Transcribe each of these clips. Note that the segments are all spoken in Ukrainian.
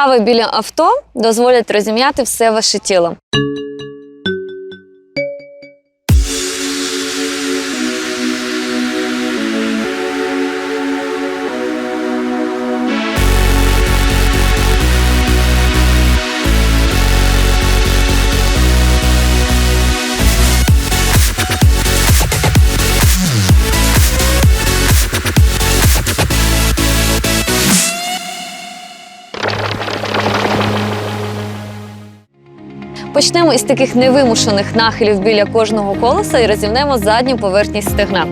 Вправи біля авто дозволять розім'яти все ваше тіло. Почнемо із таких невимушених нахилів біля кожного колеса і розімнемо задню поверхність стегна.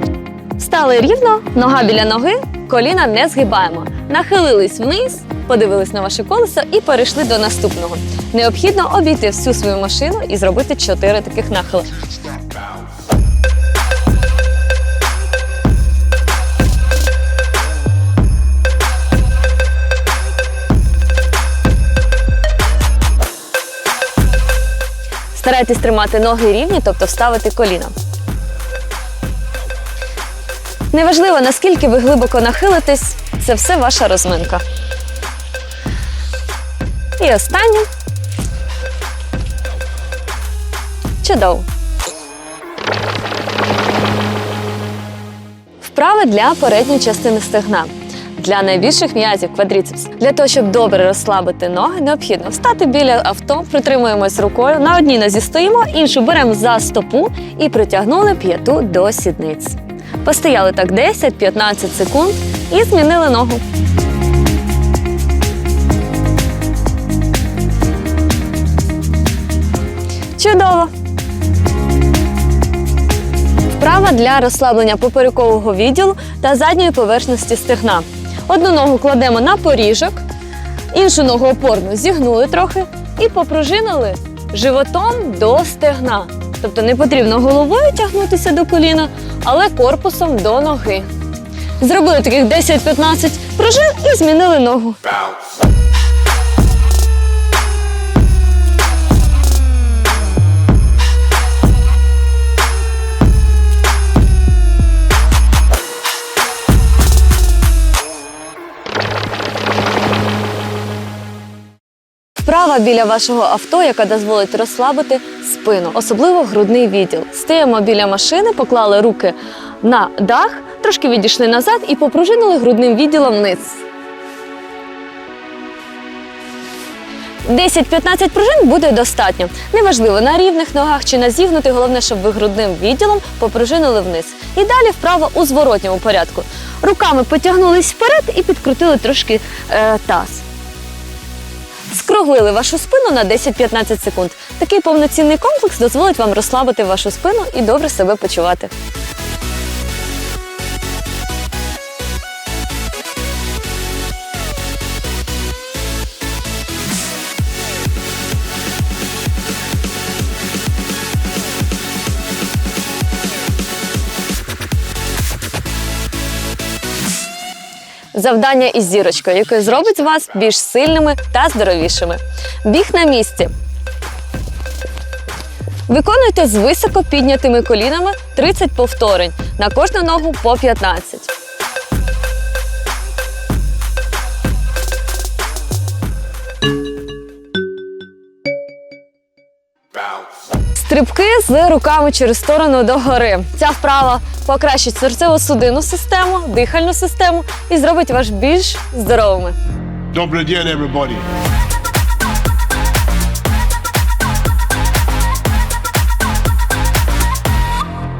Стали рівно, нога біля ноги, коліна не згибаємо. Нахилились вниз, подивились на ваше колесо і перейшли до наступного. Необхідно обійти всю свою машину і зробити чотири таких нахили. Старайтесь тримати ноги рівні, тобто вставити коліна. Неважливо, наскільки ви глибоко нахилитесь, це все ваша розминка. І останнє. Чудово. Вправи для передньої частини стегна. Для найбільших м'язів квадріцепс. Для того, щоб добре розслабити ноги, необхідно встати біля авто, притримуємось рукою. На одній нозі стоїмо, іншу беремо за стопу і притягнули п'яту до сідниць. Постояли так 10-15 секунд і змінили ногу. Чудово! Вправа для розслаблення поперекового відділу та задньої поверхності стегна. Одну ногу кладемо на поріжок, іншу ногу опорно зігнули трохи і попружинили животом до стегна. Тобто не потрібно головою тягнутися до коліна, але корпусом до ноги. Зробили таких 10-15 пружин і змінили ногу. Вправа біля вашого авто, яка дозволить розслабити спину, особливо грудний відділ. Стаємо біля машини, поклали руки на дах, трошки відійшли назад і попружинили грудним відділом вниз. 10-15 пружин буде достатньо. Неважливо, на рівних ногах чи на зігнутих, головне, щоб ви грудним відділом попружинили вниз. І далі вправо у зворотньому порядку. Руками потягнулись вперед і підкрутили трошки е, таз. Скруглили вашу спину на 10-15 секунд. Такий повноцінний комплекс дозволить вам розслабити вашу спину і добре себе почувати. Завдання із зірочкою, яке зробить вас більш сильними та здоровішими. Біг на місці. Виконуйте з високо піднятими колінами 30 повторень. На кожну ногу по 15. Стрибки з руками через сторону догори. Ця вправа покращить серцево-судинну систему, дихальну систему і зробить вас більш здоровими. Добрий день, everybody.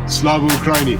Слава Україні!